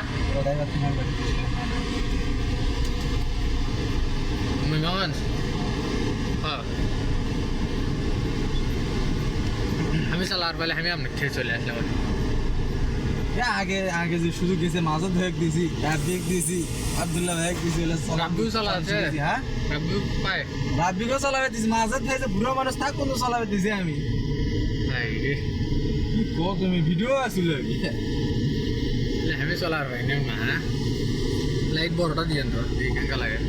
তোমার বাড়িতে মুইগঞ্জ হ্যাঁ আমি চালার পালে আমি আপনার খেয়ে চলে আসলাম এ আগে আগে যে সুযোগ গেছে মাজত ভাইক দিছি রাব্বিক দিছি আব্দুল্লাহ ভাইক দিছি ওলা রাব্বিও চালা আছে? হ্যাঁ রাব্বু পায় রাব্বিকও চালাবে দিছি মাজত ভাই যে বুড়ো মানুষ থাক কোনো চালাবে দিছি আমি তাই রে কি কো তুমি ভিডিও আছিল চলার নিও না লাইট বড়টা দিয়ে তো কেঙ্কা লাগে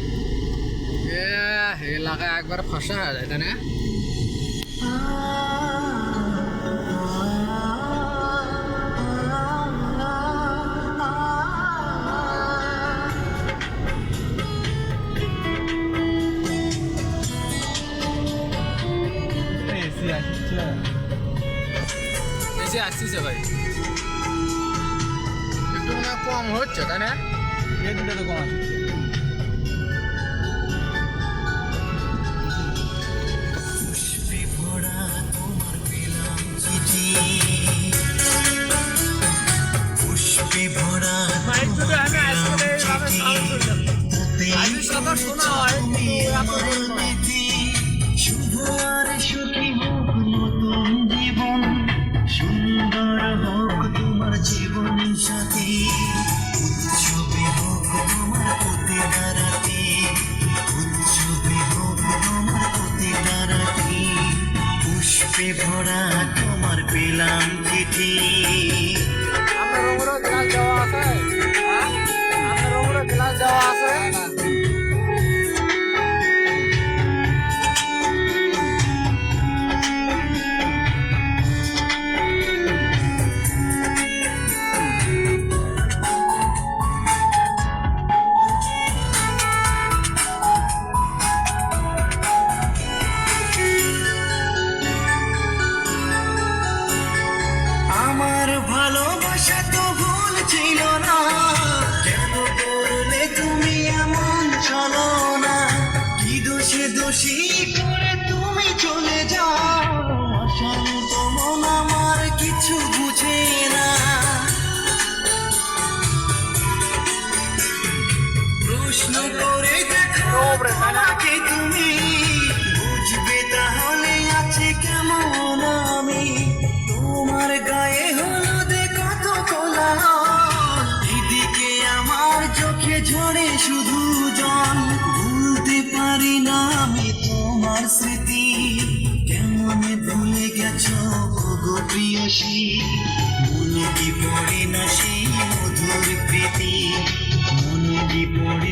এ এলাকা একবার ফসা হয়ে যায় না কম হচ্ছে তাই না? এই দুটো তো কম আসছে আমি সবার শোনা হয় পেলাম চিঠি আপনার ওগুলো গ্লাস দেওয়া আছে হ্যাঁ? আপনার ওগুলো গ্লাস আছে ভালোবাসা তো ভুল ছিল না। কেন করলে তুমি এমন চলো না? কি দোষে দোষী করে তুমি চলে যাও? অশান্ত মন আমার কিছু বুঝে না। প্রশ্ন করে দেখো কেমন ভুলে গেছো? গো প্রিয়সী, মনে কি পড়ে না সেই মধুর প্রীতি? মনে কি পড়ে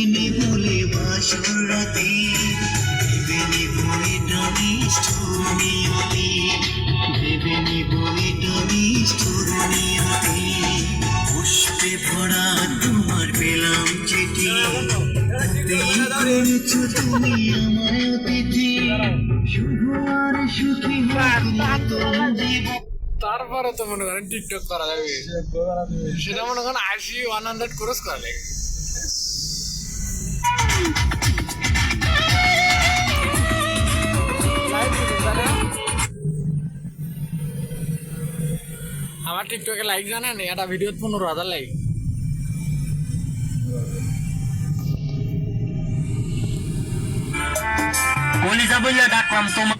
পারিনি বলে বাসর রাতে দেবেনি বলে ডানিস নিয়তি দেবেনি বলে ডানিস নিয়তি পুষ্পে ভরা তোমার পেলাম চিঠি তাতেই তুমি আমার অতিথি শুভ আর সুখী হোক জীবন তারপরে তো মনে করেন টিকটক করা যাবে। সেটা মনে করেন আশি ওয়ান হান্ড্রেড ক্রস করা লাগে আমার টিকটকে লাইক জানেন? এটা ভিডিওত পনেরো হাজার লাইক কলিজা বইলা ডাকলাম তোমার